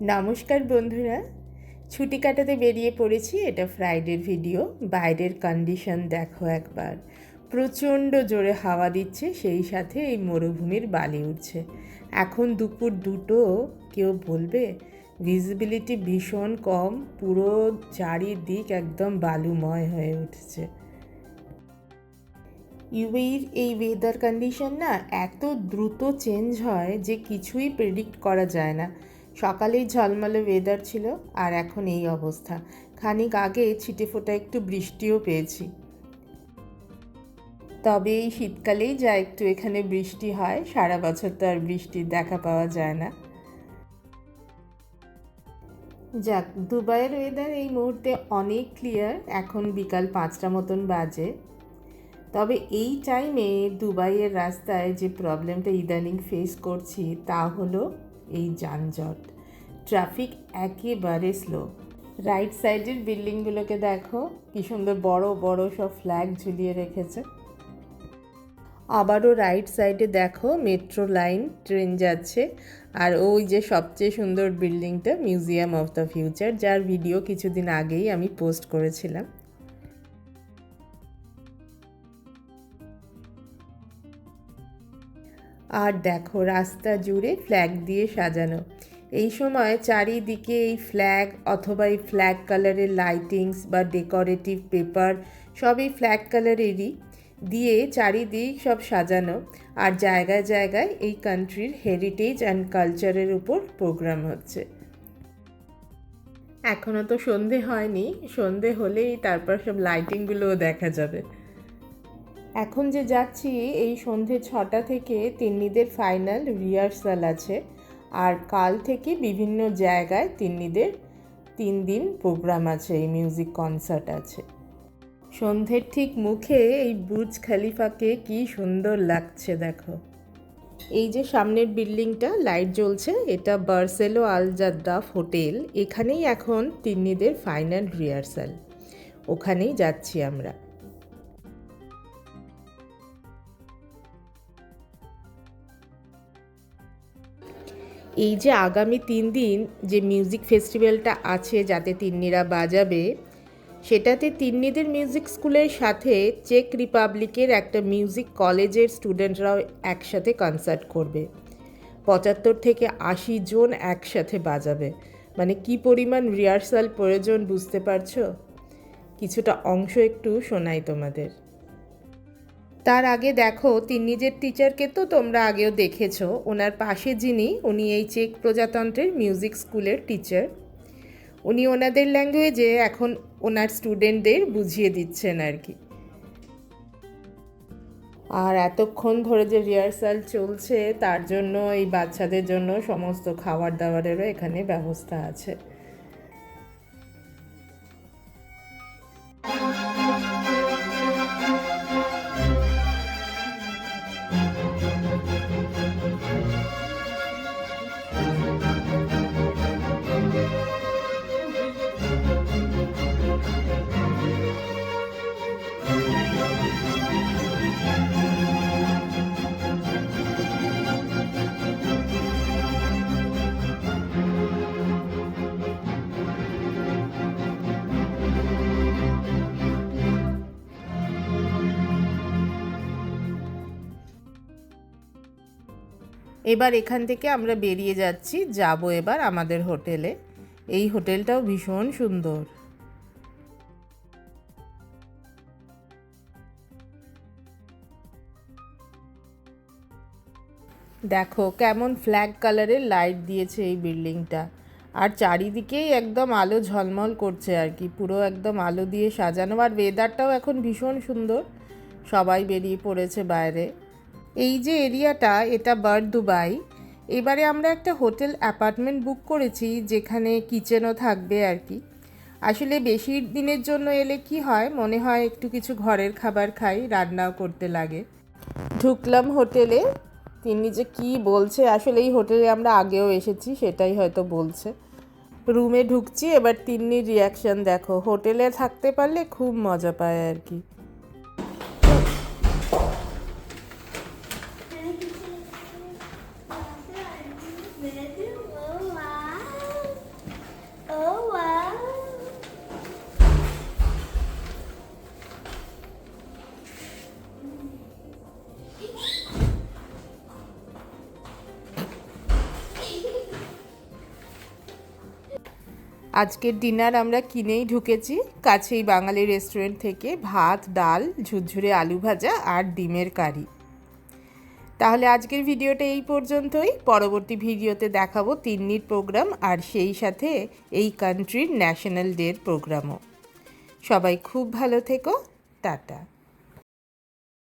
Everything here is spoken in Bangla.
নমস্কার বন্ধুরা। ছুটি কাটাতে বেরিয়ে পড়েছি, এটা ফ্রাইডের ভিডিও বাইরের কন্ডিশন দেখো একবার। প্রচণ্ড জোরে হাওয়া দিচ্ছে, সেই সাথে এই মরুভূমির বালি উঠছে। এখন দুপুর দুটো, কেউ বলবে? ভিজিবিলিটি ভীষণ কম, পুরো চারিদিক একদম বালুময় হয়ে উঠছে। ইউএইর এই ওয়েদার কন্ডিশন না এত দ্রুত চেঞ্জ হয় যে কিছুই প্রেডিক্ট করা যায় না। সকালেই ঝলমলে ওয়েদার ছিল আর এখন এই অবস্থা। খানিক আগে ছিটে ফোটা একটু বৃষ্টিও পেয়েছি। তবে এই শীতকালেই যা একটু এখানে বৃষ্টি হয়, সারা বছর তো আর বৃষ্টির দেখা পাওয়া যায় না। যাক, দুবাইয়ের ওয়েদার এই মুহূর্তে অনেক ক্লিয়ার এখন বিকাল পাঁচটা মতন বাজে। তবে এই টাইমে দুবাইয়ের রাস্তায় যে প্রবলেমটা ইদানিং ফেস করছি তা হলো এই যানজট। ট্রাফিক একেবারে স্লো রাইট সাইডের বিল্ডিংগুলোকে দেখো, কি সুন্দর বড় বড় সব ফ্ল্যাগ ঝুলিয়ে রেখেছে। আবারও রাইট সাইডে দেখো মেট্রো লাইন ট্রেন যাচ্ছে। আর ওই যে সবচেয়ে সুন্দর বিল্ডিংটা মিউজিয়াম অফ দ্য ফিউচার যার ভিডিও কিছুদিন আগেই আমি পোস্ট করেছিলাম। আর দেখো রাস্তা জুড়ে ফ্ল্যাগ দিয়ে সাজানো। এই সময় চারিদিকে এই ফ্ল্যাগ অথবা এই ফ্ল্যাগ কালারের লাইটিংস বা ডেকোরেটিভ পেপার সবই ফ্ল্যাগ কালারেরই দিয়ে চারিদিক সব সাজানো আর জায়গায় জায়গায় এই কান্ট্রির হেরিটেজ অ্যান্ড কালচারের উপর প্রোগ্রাম হচ্ছে। এখনও তো সন্ধে হয়নি, সন্ধে হলেই তারপর সব লাইটিংগুলোও দেখা যাবে। এখন যে যাচ্ছি, এই সন্ধে ছটা থেকে তিন্নিদের ফাইনাল রিহার্সাল আছে। আর কাল থেকে বিভিন্ন জায়গায় তিন্নিদের তিন দিন প্রোগ্রাম আছে, এই মিউজিক কনসার্ট আছে। সন্ধ্যের ঠিক মুখে এই বুর্জ খালিফাকে কি সুন্দর লাগছে দেখো। এই যে সামনের বিল্ডিংটা লাইট জ্বলছে, এটা বার্সেলো আল জাদ্দাফ হোটেল। এখানেই এখন তিন্নিদের ফাইনাল রিহার্সাল ওখানেই যাচ্ছি আমরা। এই যে আগামী তিন দিন যে মিউজিক ফেস্টিভ্যালটা আছে যাতে তিন্নিরা বাজাবে, সেটাতে তিন্নিদের মিউজিক স্কুলের সাথে চেক রিপাবলিকের একটা মিউজিক কলেজের স্টুডেন্টরাও একসাথে কনসার্ট করবে। পঁচাত্তর থেকে আশি জন একসাথে বাজাবে। মানে কি পরিমাণ রিহার্সাল প্রয়োজন বুঝতে পারছ? কিছুটা অংশ একটু শোনাই তোমাদের। তার আগে দেখো, তিন নিজের টিচারকে তো তোমরা আগেও দেখেছ। ওনার পাশে যিনি, উনি এই চেক প্রজাতন্ত্রের মিউজিক স্কুলের টিচার উনি ওনাদের ল্যাঙ্গুয়েজে এখন ওনার স্টুডেন্টদের বুঝিয়ে দিচ্ছেন আর কি। আর এতক্ষণ ধরে যে রিহার্সাল চলছে, তার জন্য এই বাচ্চাদের জন্য সমস্ত খাবার দাবারেরও এখানে ব্যবস্থা আছে। এবার এখান থেকে আমরা বেরিয়ে যাচ্ছি, যাব এবার আমাদের হোটেলে। এই হোটেলটাও ভীষণ সুন্দর। দেখো, কেমন ফ্ল্যাগ কালারের লাইট দিয়েছে এই বিল্ডিংটা আর চারিদিকেই একদম আলো ঝলমল করছে আর কি, পুরো একদম আলো দিয়ে সাজানো। আর ওয়েদারটাও এখন ভীষণ সুন্দর। সবাই বেরিয়ে পড়েছে বাইরে। এই যে এরিয়াটা, এটা বার্ড দুবাই। এবারে আমরা একটা হোটেল অ্যাপার্টমেন্ট বুক করেছি, যেখানে কিচেনও থাকবে আর কি। আসলে বেশি দিনের জন্য এলে কি হয়, মনে হয় একটু কিছু ঘরের খাবার খাই, রান্নাও করতে লাগে। ঢুকলাম হোটেলে, তিনি যে কি বলছে, আসলে এই হোটেলে আমরা আগেও এসেছি, সেটাই হয়তো বলছে। রুমে ঢুকছি, এবার তিন্নির রিয়াকশন দেখো। হোটেলে থাকতে পারলে খুব মজা পায় আর কি। আজকের ডিনার আমরা কিনেই ঢুকেছি। কাছেই বাঙালি রেস্টুরেন্ট থেকে ভাত, ডাল, ঝুরঝুরে আলু ভাজা আর ডিমের কারি। তাহলে আজকের ভিডিওটা এই পর্যন্তই। পরবর্তী ভিডিওতে দেখাবো তিন্নির প্রোগ্রাম আর সেই সাথে এই কান্ট্রির ন্যাশনাল ডের প্রোগ্রামও। সবাই খুব ভালো থেকো। টাটা।